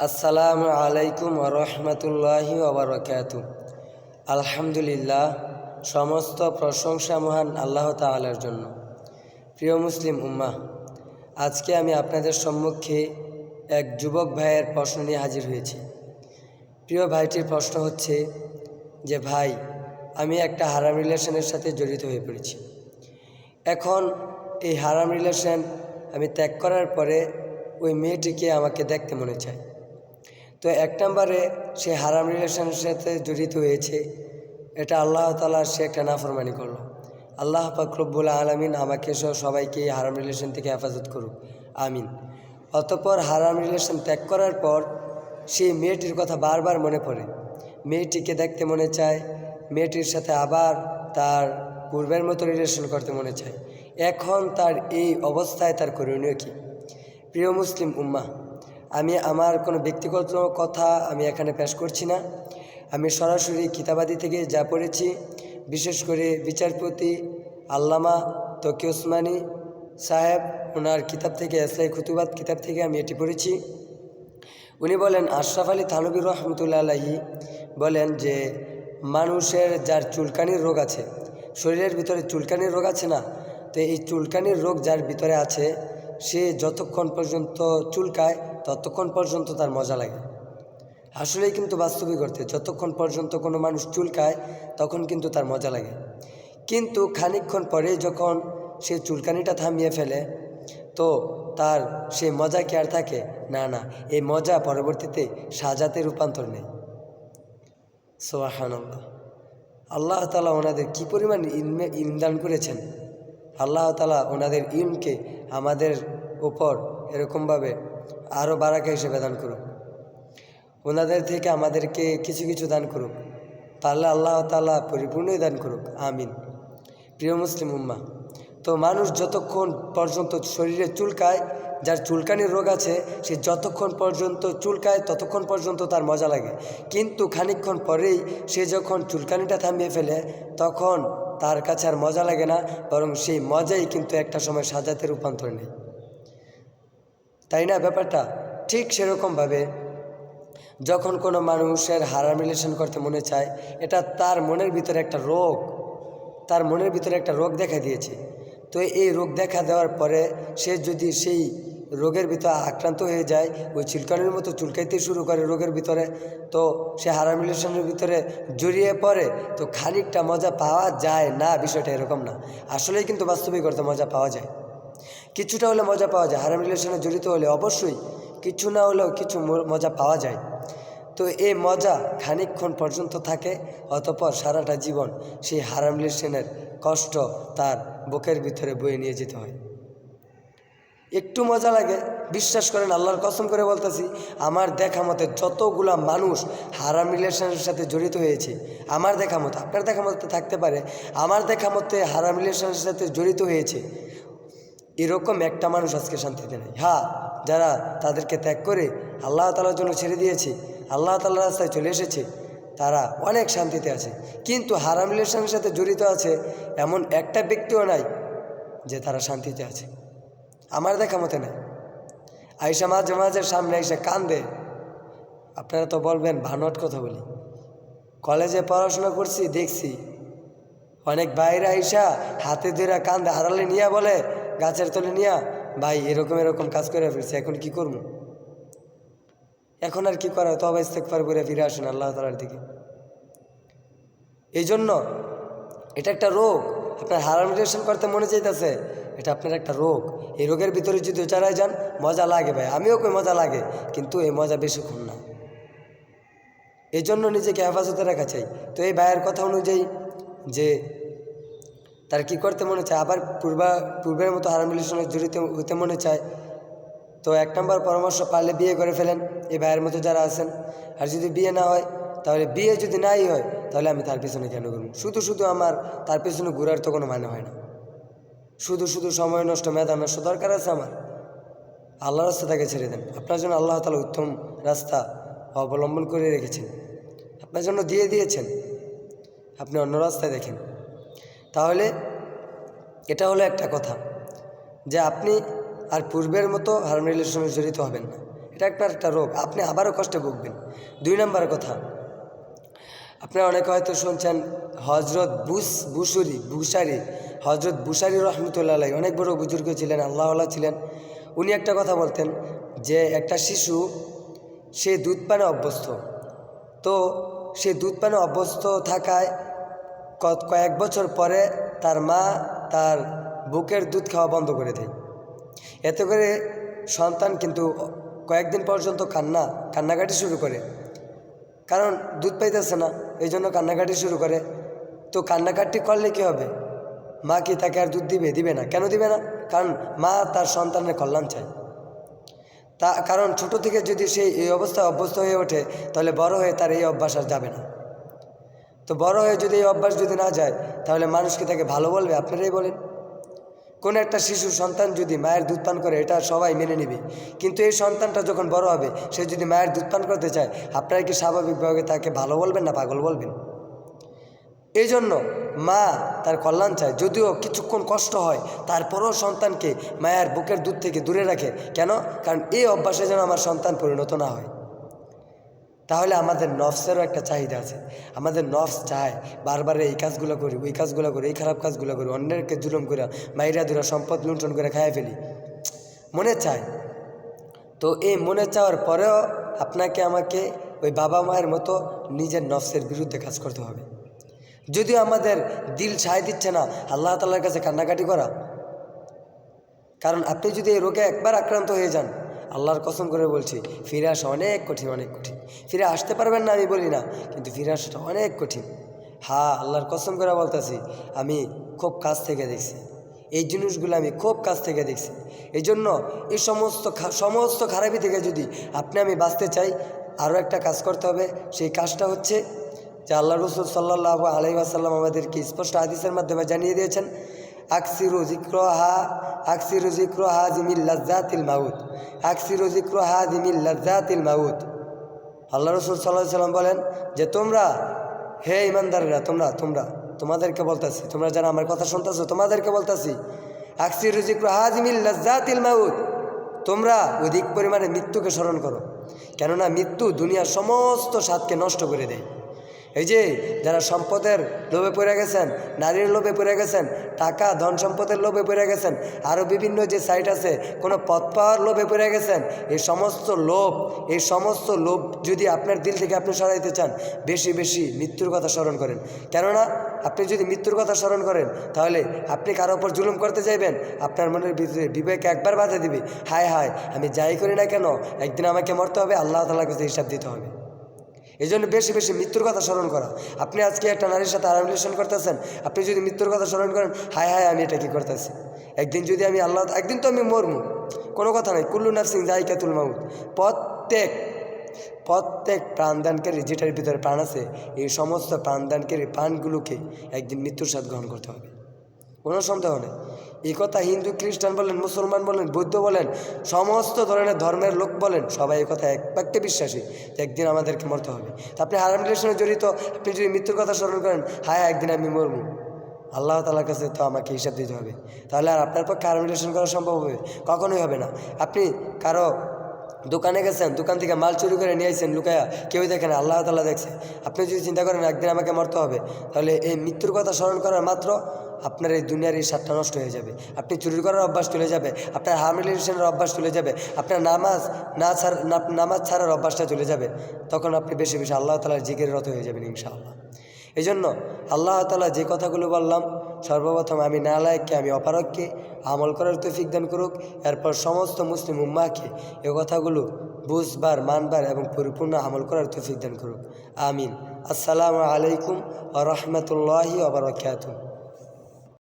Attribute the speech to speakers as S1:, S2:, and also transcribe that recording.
S1: আসসালামু আলাইকুম রহমতুল্লাহি ওবরকাত আলহামদুলিল্লাহ, সমস্ত প্রশংসা মহান আল্লাহ তাআলার জন্য। প্রিয় মুসলিম উম্মা আজকে আমি আপনাদের সম্মুখে এক যুবক ভাইয়ের প্রশ্ন নিয়ে হাজির হয়েছি। প্রিয় ভাইটির প্রশ্ন হচ্ছে যে, ভাই, আমি একটা হারাম রিলেশনের সাথে জড়িত হয়ে পড়েছি। এখন এই হারাম রিলেশন আমি ত্যাগ করার পরে ওই মেয়েটিকে আমাকে দেখতে মনে চায়। তো এক নম্বরে সে হারাম রিলেশনের সাথে জড়িত হয়েছে। এটা আল্লাহ তালা সে একটা নাফরমানি করল। আল্লাহ পাকরব্বুল আলমিন আমাকে সহ সবাইকে এই হারাম রিলেশন থেকে হেফাজত করুক। আমিন। অতপর হারাম রিলেশন ত্যাগ করার পর সেই মেয়েটির কথা বারবার মনে পড়ে। মেয়েটিকে দেখতে মনে চায়, মেয়েটির সাথে আবার তার পূর্বের মতো রিলেশন করতে মনে চায়। এখন তার এই অবস্থায় তার করণীয় কী? প্রিয় মুসলিম উম্মা আমি আমার কোনো ব্যক্তিগত কথা আমি এখানে পেশ করছি না। আমি সরাসরি কিতাবাদি থেকে যা পড়েছি, বিশেষ করে বিচারপতি আল্লামা তকি ওসমানী সাহেব ওনার কিতাব থেকে এসলাই খুতুবাদ কিতাব থেকে আমি এটি পড়েছি। উনি বলেন, আশরাফ আলী থানবির রহমতুল্লা আলাহি বলেন যে, মানুষের যার চুলকানির রোগ আছে, শরীরের ভিতরে চুলকানির রোগ আছে না, তো এই চুলকানির রোগ যার ভিতরে আছে সে যতক্ষণ পর্যন্ত চুলকায়, ততক্ষণ পর্যন্ত তার মজা লাগে। আসলেই কিন্তু বাস্তবিক অর্থে যতক্ষণ পর্যন্ত কোনো মানুষ চুলকায়, তখন কিন্তু তার মজা লাগে। কিন্তু খানিকক্ষণ পরে যখন সে চুলকানিটা থামিয়ে ফেলে, তো তার সে মজা কি আর থাকে? না না, এই মজা পরবর্তীতে সাজাতে রূপান্তর নেই। সোহান আল্লাহ তালা ওনাদের কি পরিমাণ ইলমে ইলদান করেছেন? আল্লাহ তালা ওনাদের ইলমকে আমাদের উপর এরকমভাবে আরও বারাকা হিসেবে দান করুক। ওনাদের থেকে আমাদেরকে কিছু কিছু দান করুক। পারলে আল্লাহ তালা পরিপূর্ণই দান করুক। আমিন। প্রিয় মুসলিম উম্মা, তো মানুষ যতক্ষণ পর্যন্ত শরীরে চুলকায়, যার চুলকানির রোগ আছে, সে যতক্ষণ পর্যন্ত চুলকায়, ততক্ষণ পর্যন্ত তার মজা লাগে। কিন্তু খানিকক্ষণ পরেই সে যখন চুলকানিটা থামিয়ে ফেলে, তখন তার কাছে আর মজা লাগে না, বরং সেই মজাই কিন্তু একটা সময় সাজাতে রূপান্তর নেই তাই না ব্যাপারটা? ঠিক সেরকমভাবে যখন কোনো মানুষের হারাম রিলেশন করতে মনে চায়, এটা তার মনের ভিতরে একটা রোগ, তার মনের ভিতরে একটা রোগ দেখা দিয়েছে। তো এই রোগ দেখা দেওয়ার পরে সে যদি সেই রোগের ভিতরে আক্রান্ত হয়ে যায়, ওই চুলকানির মতো চুলকাইতে শুরু করে রোগের ভিতরে। তো সে হারাম রিলেশনের ভিতরে জড়িয়ে পড়ে, তো খানিকটা মজা পাওয়া যায় না, বিষয়টা এরকম না। আসলেই কিন্তু বাস্তবিক অর্থে মজা পাওয়া যায়। কিছুটা হলে মজা পাওয়া যায়, হারাম রিলেশনে জড়িত হলে অবশ্যই কিছু না হলেও কিছু মজা পাওয়া যায়। তো এই মজা খানিকক্ষণ পর্যন্ত থাকে, অতপর সারাটা জীবন সেই হারাম রিলেশনের কষ্ট তার বুকের ভিতরে বয়ে নিয়ে যেতে হয়। একটু মজা লাগে, বিশ্বাস করেন আল্লাহর কসম করে বলতেছি, আমার দেখা মতে যতগুলা মানুষ হারাম রিলেশনের সাথে জড়িত হয়েছে, আমার দেখা মতো, আপনার দেখা মতো থাকতে পারে, আমার দেখা মতে হারাম রিলেশনের সাথে জড়িত হয়েছে, এরকম একটা মানুষ আজকে শান্তিতে নেই। হ্যাঁ যারা তাদেরকে ত্যাগ করে আল্লাহ তালার জন্য ছেড়ে দিয়েছে, আল্লাহ তাল্লাহ রাস্তায় চলে এসেছে, তারা অনেক শান্তিতে আছে। কিন্তু হারাম রিলেশনের সাথে জড়িত আছে এমন একটা ব্যক্তিও নাই যে তারা শান্তিতে আছে। আমার দেখা মতে না। আইসা মাঝে মাঝে সামনে আইসা কান্দে। আপনারা তো বলবেন ভানট কথা বলি। কলেজে পড়াশোনা করছি, দেখছি। অনেক বাইরে আইসা হাতে ধরে কান্দে হারালে নিয়ে বলে, গাছের তলে নিয়া, ভাই এরকম এরকম কাজ করে ফিরছে এখন কি করব? এখন আর কি করা তবে ইস্তেকফার করে ফিরে আসেন আল্লাহ তালার দিকে। এই জন্য এটা একটা রোগ। আপনার হারাম রিলেশন করতে মনে চাইতেছে, এটা আপনার একটা রোগ। এই রোগের ভিতরে যদি চারাই যান, মজা লাগে ভাই। আমিও কই মজা লাগে, কিন্তু এই মজা বেশিক্ষণ না। এই জন্য নিজেকে হেফাজতে রাখা চাই। তো এই ভাইয়ের কথা অনুযায়ী যে তার কি করতে মনে চায়, আবার পূর্বা, পূর্বের মতো হারাম রিলেশনে জড়িত হতে মনে চায়, তো এক নম্বর পরামর্শ পারলে বিয়ে করে ফেলেন। এই ভাইয়ের মতো যারা আছেন, আর যদি বিয়ে না হয় তাহলে বিয়ে যদি নাই হয়, তাহলে আমি তার পিছনে কেন করব শুধু শুধু আমার তার পিছনে ঘুরার তো কোনো মানে হয় না। শুধু শুধু সময় নষ্ট, মেধা নষ্ট দরকার আছে আমার। আল্লাহ রাস্তা তাকে ছেড়ে দেন। আপনার জন্য আল্লাহ তালা উত্তম রাস্তা অবলম্বন করে রেখেছেন। আপনার জন্য দিয়ে দিয়েছেন। আপনি অন্য রাস্তায় দেখেন। তাহলে এটা হলো একটা কথা, যে আপনি আর পূর্বের মতো হারাম রিলেশনে জড়িত হবেন না। এটা একটা একটা রোগ। আপনি আবারও কষ্টে ভুগবেন। দুই নম্বর কথা আপনারা অনেকে হয়তো শুনছেন হজরত বুস, বুসুরি, বুসারি হজরত বুসারি রহমতুল্লাহ অনেক বড় বুজুর্গ ছিলেন, আল্লাহওয়ালা ছিলেন। উনি একটা কথা বলতেন যে একটা শিশু, সে দুধ পানে অভ্যস্ত। তো সে দুধ পানে অভ্যস্ত থাকায় কয়েক বছর পরে তার মা তার বুকের দুধ খাওয়া বন্ধ করে দেয়। এতে করে সন্তান কিন্তু কয়েকদিন পর্যন্ত কান্না, কান্নাকাটি শুরু করে। কারণ দুধ পাইতেছে না, এই জন্য কান্নাকাটি শুরু করে। তো কান্নাকাটি করলে কি হবে? মা কি তাকে আর দুধ দিবে? দিবে না। কেন দিবে না? কারণ মা তার সন্তানের কল্যাণ চায়। তা কারণ ছোট থেকে যদি সে এই অবস্থায় অভ্যস্ত হয়ে ওঠে, তাহলে বড় হয়ে তার এই অভ্যাস আর যাবে না। তো বড় হয়ে যদি এই অভ্যাস যদি না যায়, তাহলে মানুষকে তাকে ভালো বলবে? আপনারাই বলেন। কোন একটা শিশু সন্তান যদি মায়ের দুধ পান করে, এটা সবাই মেনে নেবে। কিন্তু এই সন্তানটা যখন বড় হবে, সে যদি মায়ের দুধ পান করতে চায়, আপনারা কি স্বাভাবিকভাবে তাকে ভালো বলবেন না পাগল বলবেন? এই জন্য মা তার কল্যাণ চায়। যদিও কিছুক্ষণ কষ্ট হয়, তারপরেও সন্তানকে মায়ের বুকের দুধ থেকে দূরে রাখে। কেন? কারণ এই অভ্যাসে যেন আমার সন্তান পরিণত না হয়। তাহলে আমাদের নফসেরও একটা চাহিদা আছে। আমাদের নফস চায়, বারবার এই কাজগুলো করি, ওই কাজগুলো করি, এই খারাপ কাজগুলো করি, অন্যেরকে জুলুম করে, মাইরা দূরা সম্পদ লুণ্ঠন করে খাইয়ে ফেলি। মনে চায়। তো এই মনে চাওয়ার পরেও আপনাকে আমাকে ওই বাবা মায়ের মতো নিজের নফসের বিরুদ্ধে কাজ করতে হবে। যদিও আমাদের দিল সায় দিচ্ছে না, আল্লাহ তাল্লার কাছে কান্নাকাটি করা। কারণ আপনি যদি এই রোগে একবার আক্রান্ত হয়ে যান আল্লাহর কসম করে বলছি, ফিরে আসা অনেক কঠিন অনেক কঠিন। ফিরে আসতে পারবেন না আমি বলি না, কিন্তু ফিরে আসাটা অনেক কঠিন। হ্যাঁ আল্লাহর কসম করে বলতেছি, আমি খুব কাছ থেকে দেখছি। এই জিনিসগুলো আমি খুব কাছ থেকে দেখছি। এই জন্য এই সমস্ত সমস্ত খারাপি থেকে যদি আপনি, আমি বাঁচতে চাই, আরও একটা কাজ করতে হবে। সেই কাজটা হচ্ছে যে আল্লাহ রসুল সাল্লাহ আলাই আসাল্লাম আমাদেরকে স্পষ্ট হাদিসের মাধ্যমে জানিয়ে দিয়েছেন আকসিরু জিক্র হা আকসিরু জিক্র হা জিমিল লাজ্জাতিল মাউত আকসিরু জিক্র হা জিমিল লাজ্জাতিল মাউত আল্লাহ রসুল সাল্লাহ সাল্লাম বলেন যে, তোমরা, হে ইমানদারেরা তোমরা তোমরা, তোমাদেরকে বলতেছি, তোমরা যারা আমার কথা শুনতেছো, তোমাদেরকে বলতেছি আকসিরু জিমিল লাজ্জাতিল মাউত তোমরা অধিক পরিমাণে মৃত্যুকে স্মরণ করো। কেননা মৃত্যু দুনিয়ার সমস্ত স্বাদকে নষ্ট করে দেয়। এই যে যারা সম্পদের লোভে পড়ে গেছেন, নারীর লোভে পড়ে গেছেন, টাকা, ধন সম্পদের লোভে পড়ে গেছেন আরও বিভিন্ন যে সাইট আছে, কোনো পথ পাওয়ার লোভে পড়ে গেছেন, এই সমস্ত লোভ, এই সমস্ত লোভ যদি আপনার দিল থেকে আপনি সরাইতে চান, বেশি বেশি মৃত্যুর কথা স্মরণ করেন। কেননা, আপনি যদি মৃত্যুর কথা স্মরণ করেন, তাহলে আপনি কারও ওপর জুলুম করতে চাইবেন, আপনার মনের ভিতরে বিবেক একবার বাধা দিবে। হায় হায়, আমি যাই করি না কেন, একদিন আমাকে মরতে হবে, আল্লাহ তালার কাছে হিসাব দিতে হবে। এই জন্য বেশি বেশি মৃত্যুর কথা স্মরণ করা। আপনি আজকে একটা নারীর সাথে আরাম রিলেশন করতেছেন, আপনি যদি মৃত্যুর কথা স্মরণ করেন, হায় হায় আমি এটা কী করতেছি? একদিন যদি আমি আল্লাহ, একদিন তো আমি মরমু কোনো কথা নাই। কুল্লু নার্সিং জাইকাতুল মাউত। প্রত্যেক প্রত্যেক প্রাণদানকারী যেটার ভিতরে প্রাণ আছে, এই সমস্ত প্রাণদানকারী প্রাণগুলোকে একদিন মৃত্যুর সাথে গ্রহণ করতে হবে। কোনো সন্দেহ নেই। এই কথা হিন্দু, খ্রিস্টান বলেন, মুসলমান বলেন, বৌদ্ধ বলেন, সমস্ত ধরনের ধর্মের লোক বলেন, সবাই এই কথা এক বাক্যে বিশ্বাসী একদিন আমাদেরকে মরতে হবে। আপনি হারাম রিলেশনে জড়িত, আপনি যদি মৃত্যুর কথা স্মরণ করেন, হায়, একদিন আমি মরবো। আল্লাহ তালার কাছে তো আমাকে হিসাব দিতে হবে। তাহলে আর আপনার পক্ষে হারাম রিলেশন করা সম্ভব হবে? কখনোই হবে না। আপনি কারও দোকানে গেছেন, দোকান থেকে মাল চুরি করে নিয়ে আসছেন লুকায়া কেউ দেখেন আল্লাহ তালা দেখছে। আপনি যদি চিন্তা করেন, একদিন আমাকে মরতে হবে, তাহলে এই মৃত্যুর কথা স্মরণ করার মাত্র আপনার এই দুনিয়ার এই স্বাদটা নষ্ট হয়ে যাবে। আপনি চুরি করার অভ্যাস চলে যাবে, আপনার হার্মিলেশনের অভ্যাস চলে যাবে, আপনার নামাজ না ছাড় নামাজ ছাড়ার অভ্যাসটা চলে যাবে, তখন আপনি বেশি বেশি আল্লাহ তালার জিগের রত হয়ে যাবেন ইনশাআল্লাহ। এই জন্য আল্লাহ তালা যে কথাগুলো বললাম, সর্বপ্রথম আমি নালায়ককে, আমি অপারককে আমল করার তৌফিক দান করুক। এরপর সমস্ত মুসলিম উম্মাকে এ কথাগুলো বুঝবার, মানবার এবং পরিপূর্ণ আমল করার তৌফিক দান করুক। আমিন। আসসালামু আলাইকুম আ রহমতুল্লাহি আবরকাত